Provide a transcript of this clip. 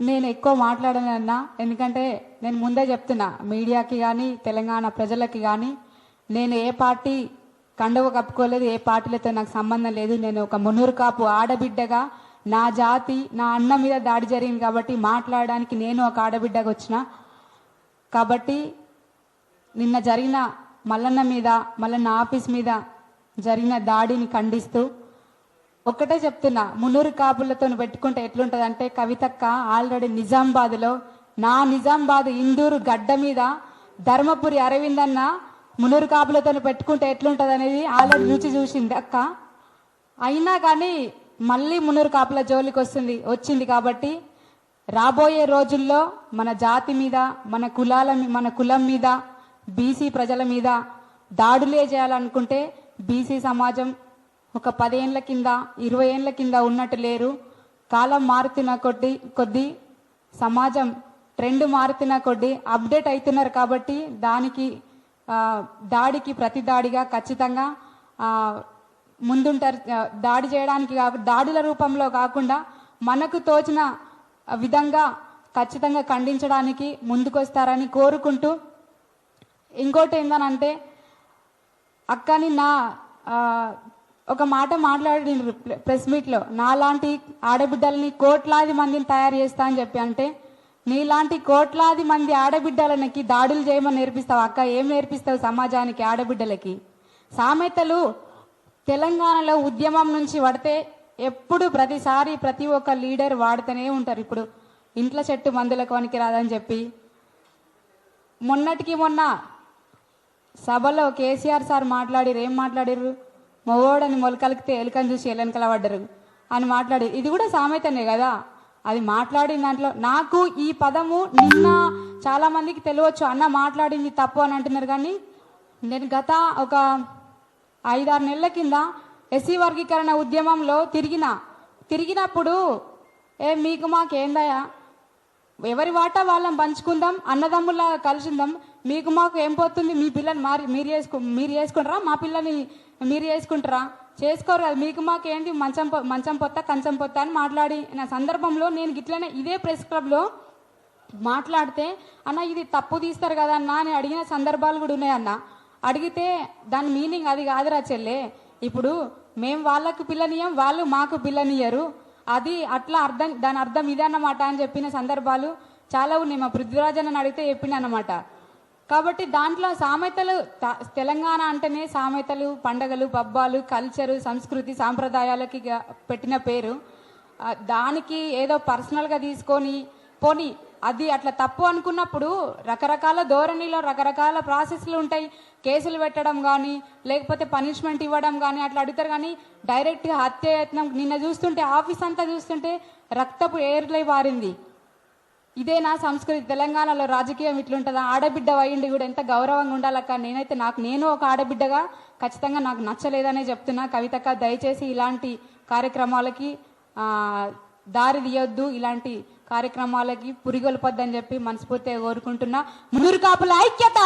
నేను ఎక్కువ మాట్లాడనన్నా ఎందుకంటే నేను ముందే చెప్తున్నా మీడియాకి కానీ తెలంగాణ ప్రజలకి కానీ నేను ఏ పార్టీ కండవ కప్పుకోలేదు ఏ పార్టీలతో నాకు సంబంధం లేదు నేను ఒక మునూరు కాపు ఆడబిడ్డగా నా జాతి నా అన్న మీద దాడి జరిగింది కాబట్టి మాట్లాడడానికి నేను ఒక ఆడబిడ్డగా వచ్చిన. కాబట్టి నిన్న జరిగిన మల్లన్న మీద మల్లన్న ఆఫీస్ మీద జరిగిన దాడిని ఖండిస్తూ ఒక్కటే చెప్తున్నా మున్నూరు కాపులతో పెట్టుకుంటే ఎట్లుంటది అంటే కవితక్క ఆల్రెడీ నిజామాబాద్లో నా నిజామాబాద్ ఇందూరు గడ్డ మీద ధర్మపురి అరవింద్ అన్న మునూరు కాపులతో పెట్టుకుంటే ఎట్లుంటది అనేది ఆల్రెడీ రుచి చూసింది అక్క. అయినా కానీ మళ్ళీ మునూరు కాపుల జోలికి వస్తుంది వచ్చింది కాబట్టి రాబోయే రోజుల్లో మన జాతి మీద మన కులాల మన కులం మీద బీసీ ప్రజల మీద దాడులే చేయాలనుకుంటే బీసీ సమాజం ఒక పదేళ్ళ కింద ఇరవై ఏళ్ళ కింద ఉన్నట్టు లేరు. కాలం మారుతున్న కొద్దీ కొద్దీ సమాజం ట్రెండ్ మారుతున్న కొద్దీ అప్డేట్ అవుతున్నారు కాబట్టి దానికి దాడికి ప్రతి దాడిగా ఖచ్చితంగా ముందుంటారు. దాడి చేయడానికి కాకుండా దాడుల రూపంలో కాకుండా మనకు తోచిన విధంగా ఖచ్చితంగా ఖండించడానికి ముందుకొస్తారని కోరుకుంటూ ఇంకోటి ఏందనంటే అక్కని నా ఒక మాట మాట్లాడిండ్రు ప్రె- ప్రెస్ మీట్లో నాలాంటి ఆడబిడ్డల్ని కోట్లాది మందిని తయారు చేస్తా అని చెప్పి అంటే నీలాంటి కోట్లాది మంది ఆడబిడ్డలకి దాడులు చేయమని నేర్పిస్తావు అక్క? ఏం నేర్పిస్తావు సమాజానికి ఆడబిడ్డలకి? సామెతలు తెలంగాణలో ఉద్యమం నుంచి పడితే ఎప్పుడు ప్రతిసారి ప్రతి ఒక్క లీడర్ వాడుతూనే ఉంటారు. ఇప్పుడు ఇంట్లో చెట్టు మందులకు వనికి రాదని చెప్పి మొన్నటికి మొన్న సభలో కేసీఆర్ సార్ మాట్లాడిరు ఏం మాట్లాడిర్రు? మొగోడని మొలకలికితే ఎలుకని చూసి ఎలెనకల పడ్డరు. అని మాట్లాడి ఇది కూడా సామెతనే కదా? అది మాట్లాడిన దాంట్లో నాకు ఈ పదము నిన్న చాలా మందికి తెలియవచ్చు అన్న మాట్లాడింది తప్పు అని అంటున్నారు కానీ నేను గత ఒక ఐదారు నెలల కింద ఎస్సీ వర్గీకరణ ఉద్యమంలో తిరిగిన తిరిగినప్పుడు ఏ మీకు మాకేందయ్యా? ఎవరి వాటా వాళ్ళం పంచుకుందాం అన్నదమ్ముల్లా కలిసిందాం. మీకు మాకు ఏం పోతుంది? మీ పిల్లని మారి మీరు చేసుకు మీరు చేసుకుంటారా? మా పిల్లని మీరు చేసుకుంటారా? చేసుకోరు కదా. మీకు మాకు ఏంటి? మంచం మంచం పొత్త కంచం పొత్త అని మాట్లాడి నా సందర్భంలో నేను గిట్లనే ఇదే ప్రెస్ క్లబ్లో మాట్లాడితే అన్న ఇది తప్పు తీస్తారు కదా అన్న అని అడిగిన సందర్భాలు కూడా ఉన్నాయన్న అడిగితే దాని మీనింగ్ అది కాదురా చెల్లె. ఇప్పుడు మేము వాళ్ళకు పిల్లనియం వాళ్ళు మాకు పిల్లనియ్యరు. అది అట్లా అర్థం దాని అర్థం ఇదే అన్నమాట అని చెప్పిన సందర్భాలు చాలా ఉన్నాయి. మా పృథ్వీరాజన్ అడిగితే చెప్పిండనమాట కాబట్టి దాంట్లో సామెతలు త- తెలంగాణ అంటేనే సామెతలు పండగలు పబ్బాలు కల్చరు సంస్కృతి సాంప్రదాయాలకి పెట్టిన పేరు. దానికి ఏదో పర్సనల్గా తీసుకొని పోనీ అది అట్లా తప్పు అనుకున్నప్పుడు రకరకాల ధోరణిలో రకరకాల ప్రాసెస్లు ఉంటాయి. కేసులు పెట్టడం కానీ లేకపోతే పనిష్మెంట్ ఇవ్వడం కానీ అట్లా అడుగుతారు. కానీ డైరెక్ట్గా హత్యయత్నం నిన్న చూస్తుంటే ఆఫీస్ అంతా చూస్తుంటే రక్తపు ఏర్లై వారింది. ఇదే నా సంస్కృతి. తెలంగాణలో రాజకీయం ఇట్లుంటుందా? ఆడబిడ్డ అయ్యిండి కూడా ఎంత గౌరవంగా ఉండాలక్క నేనైతే నాకు నేను ఒక ఆడబిడ్డగా ఖచ్చితంగా నాకు నచ్చలేదనే చెప్తున్నా. కవితక్క దయచేసి ఇలాంటి కార్యక్రమాలకి ఆ, దారి తీయొద్దు. ఇలాంటి కార్యక్రమాలకి పురిగొల్పొద్దని చెప్పి మనస్ఫూర్తిగా కోరుకుంటున్నా. మునురు కాపుల ఐక్యత!